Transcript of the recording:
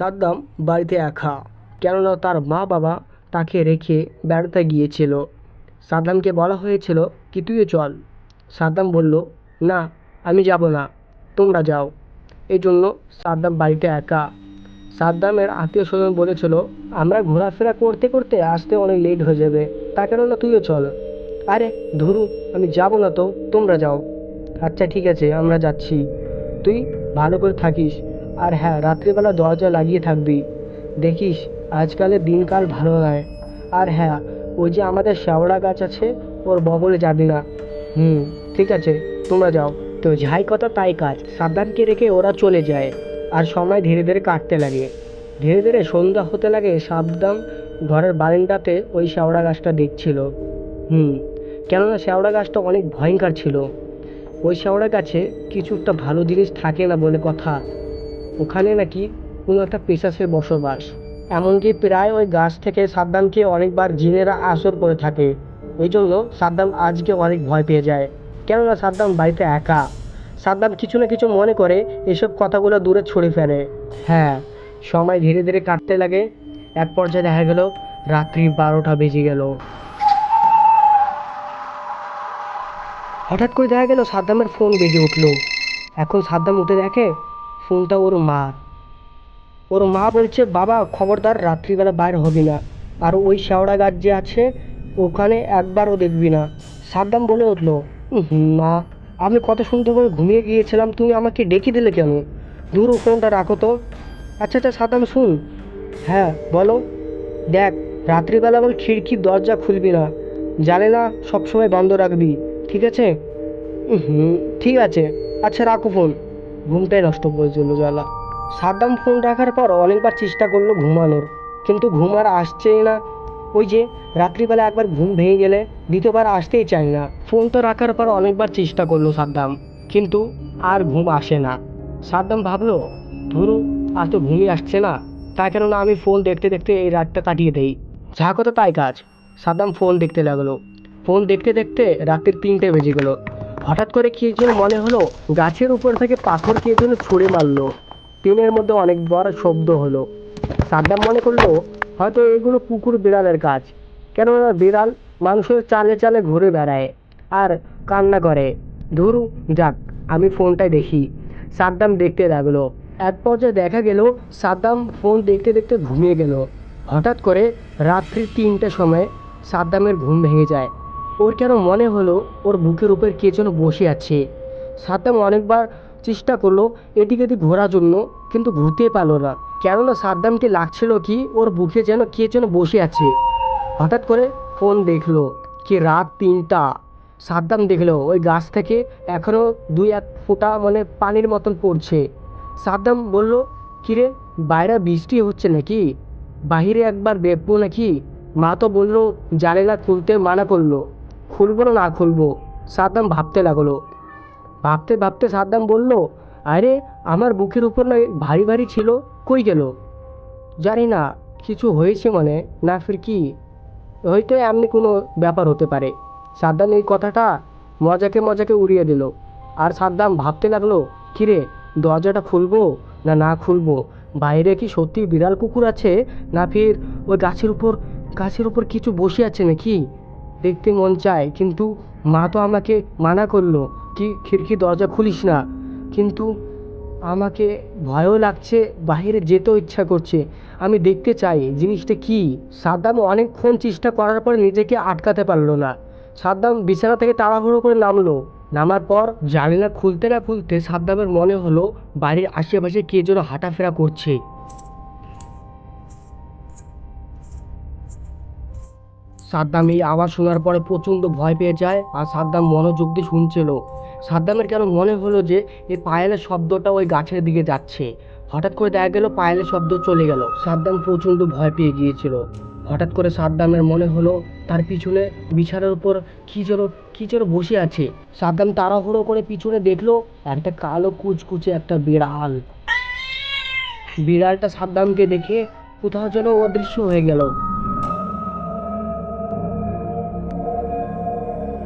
সাদ্দাম বাড়িতে একা, কেননা তার মা বাবা তাকে রেখে বেড়াতে গিয়েছিল। সাদ্দামকে বলা হয়েছিল কি, তুইও চল। সাদ্দাম বলল, না, আমি যাব না, তোমরা যাও। এই জন্য সাদ্দাম বাড়িতে একা। সাদ্দামের আত্মীয় স্বজন বলেছিল, আমরা ঘোরাফেরা করতে করতে আসতে অনেক লেট হয়ে যাবে, তা কেননা তুইও চল। আরে, ধরু, আমি যাব না তো, তোমরা যাও। আচ্ছা ঠিক আছে, আমরা যাচ্ছি। তুই ভালো করে থাকিস। আর হ্যাঁ রাত্রিবেলা দরজা লাগিয়ে থাকবি। দেখিস, আজকালের দিনকাল ভালো নয়। আর হ্যাঁ ওই যে আমাদের শ্যাওড়া গাছ আছে, ওর বগলে যাবি না। হুম, ঠিক আছে, তোমরা যাও। তো যাই কথা তাই কাজ, সাবধানকে রেখে ওরা চলে যায়। আর সময় ধীরে ধীরে কাটতে লাগে। ধীরে ধীরে সন্ধ্যা হতে লাগে, সাবধান ঘরের বারান্দাতে ওই শ্যাওড়া গাছটা দেখছিল। হুম, কেননা শ্যাওড়া গাছটা অনেক ভয়ঙ্কর ছিল। ওই শ্যাওড়া গাছে কিছু একটা ভালো জিনিস থাকে না বলে কথা। ওখানে নাকি কোনো একটা পেশাসের বসবাস। এমনকি প্রায় ওই গাছ থেকে সাদ্দামকে অনেকবার জিনেরা আসর করে থাকে। এই জন্য সাদ্দাম আজকে অনেক ভয় পেয়ে যায়। কেননা সাদ্দাম বাড়িতে একা। সাদ্দাম কিছু না কিছু মনে করে এসব কথাগুলো দূরে ছড়ে ফেলে। হ্যাঁ সময় ধীরে ধীরে কাটতে লাগে। এক পর্যায়ে দেখা গেল, রাত্রি বারোটা বেজে গেল। হঠাৎ করে দেখা গেল সাদ্দামের ফোন বেজে উঠল। এখন সাদ্দাম উঠে দেখে ফোনটা ওর মা। ওর মা বলছে, বাবা, খবরদার, রাত্রিবেলা বাইরে হবি না। আর ওই শেওড়া গাছ যে আছে, ওখানে একবারও দেখবি না। সাদ্দাম বলে উঠল মা, আমি কত সুন্দর করে ঘুমিয়ে গিয়েছিলাম, তুমি আমাকে ডেকে দিলে কেন? দূর ফোনটা রাখো তো। আচ্ছা আচ্ছা সাদ্দাম, শুন। হ্যাঁ বলো। দেখ, রাত্রিবেলা আমার খিড়কির দরজা খুলবি না। জানে না, সবসময় বন্ধ রাখবি, ঠিক আছে? হুম, ঠিক আছে। আচ্ছা রাখো ফোন। ঘুমটাই নষ্ট করে দিল জ্বালা। সাদ্দাম ফোন রাখার পর অনেকবার চেষ্টা করল ঘুমানোর, কিন্তু ঘুম আর আসছেই না। ওই যে রাত্রিবেলা একবার ঘুম ভেঙে গেলে দ্বিতীয়বার আসতেই চায় না। ফোন তো রাখার পর অনেকবার চেষ্টা করল সাদ্দাম, কিন্তু আর ঘুম আসে না। সাদ্দাম ভাবলো, ধরু আর তো ঘুমই আসছে না। তাই কেননা আমি ফোন দেখতে দেখতে এই রাতটা কাটিয়ে দেই। যা কথা তাই কাজ। সাদ্দাম ফোন দেখতে লাগল। ফোন দেখতে দেখতে রাতের তিনটে বেজে গেল। হঠাৎ করে কি যেন মনে হলো, গাছের উপর থেকে পাথর কে যেন ছুঁড়ে মারলো। টিনের মধ্যে অনেক বড় শব্দ হলো। সাদ্দাম মনে করল, হয়তো এগুলো কুকুর বিড়ালের কাজ কেননা বিড়াল মানুষের চালে চালে ঘুরে বেড়ায় আর কান্না করে। ধরু, যাক, আমি ফোনটাই দেখি। সাদ্দাম দেখতে লাগল। এক পর্যায়ে দেখা গেল, সাদ্দাম ফোন দেখতে দেখতে ঘুমিয়ে গেল। হঠাৎ করে রাত্রি তিনটের সময় সাদ্দামের ঘুম ভেঙে যায়। ওর কেন মনে হলো ওর বুকের উপর কে যেন বসে আছে? সাদ্দাম অনেকবার চেষ্টা করল এদিকে এদিক ঘোরার জন্য, কিন্তু ঘুরতে পারল না। কেননা সাদ্দামকে লাগছিল কি ওর বুকে যেন কে যেন বসে আছে। হঠাৎ করে ফোন দেখল কি রাত তিনটা। সাদ্দাম দেখল ওই গাছ থেকে এখনও দুই এক ফোঁটা মানে পানির মতন পড়ছে। সাদ্দাম বলল, কিরে, বাইরে বৃষ্টি হচ্ছে নাকি? বাহিরে একবার দেখব নাকি? মা তো বলল, জানালা খুলতে মানা করল। খুলবো না না খুলবো? সাদ্দাম ভাবতে লাগল। ভাবতে ভাবতে সাদ্দাম বলল, আরে, আমার বুকের উপর না ভারী ভারী ছিল, কই গেল? জানি না, কিছু হয়েছে মানে না ফির কি? হয়তো এমনি কোনো ব্যাপার হতে পারে। সাদ্দাম এই কথাটা মজাকে মজাকে উড়িয়ে দিল। আর সাদ্দাম ভাবতে লাগল, কিরে, দরজাটা খুলবো না না খুলবো? বাইরে কি সত্যি বিড়াল কুকুর আছে? না ফির ওই গাছের উপর গাছের উপর কিছু বসে আছে নাকি? দেখতে মন চায়, কিন্তু মা তো আমাকে মানা করল কি খিড়কি দরজা খুলিস না। কিন্তু আমাকে ভয়ও লাগছে, বাইরে যেতেও ইচ্ছা করছে। আমি দেখতে চাই জিনিসটা কি। সাদ্দাম অনেকক্ষণ চেষ্টা করার পর নিজেকে আটকাতে পারল না। সাদ্দাম বিছানা থেকে তাড়াহুড়ো করে নামলো। নামার পর জানালা খুলতে না খুলতে সাদ্দামের মনে হলো বাড়ির আশেপাশে কে যেন হাঁটাফেরা করছে। সাদ্দাম এই আওয়াজ শোনার পরে প্রচণ্ড ভয় পেয়ে যায় আর সাদ্দাম মনোযোগ দিয়ে শুনছিল। সাদ্দামের কেন মনে হলো যে এই পায়েলের শব্দটা ওই গাছের দিকে যাচ্ছে। হঠাৎ করে দেখা গেল পায়েলের শব্দ চলে গেল। সাদ্দাম প্রচণ্ড ভয় পেয়ে গিয়েছিল। হঠাৎ করে সাদ্দামের মনে হলো, তার পিছনে বিছানার উপর কী যেন কী যেন বসে আছে। সাদ্দাম তাড়াহুড়ো করে পিছনে দেখল, একটা কালো কুচকুচে একটা বিড়াল। বিড়ালটা সাদ্দামকে দেখে কোথাও যেন অদৃশ্য হয়ে গেল।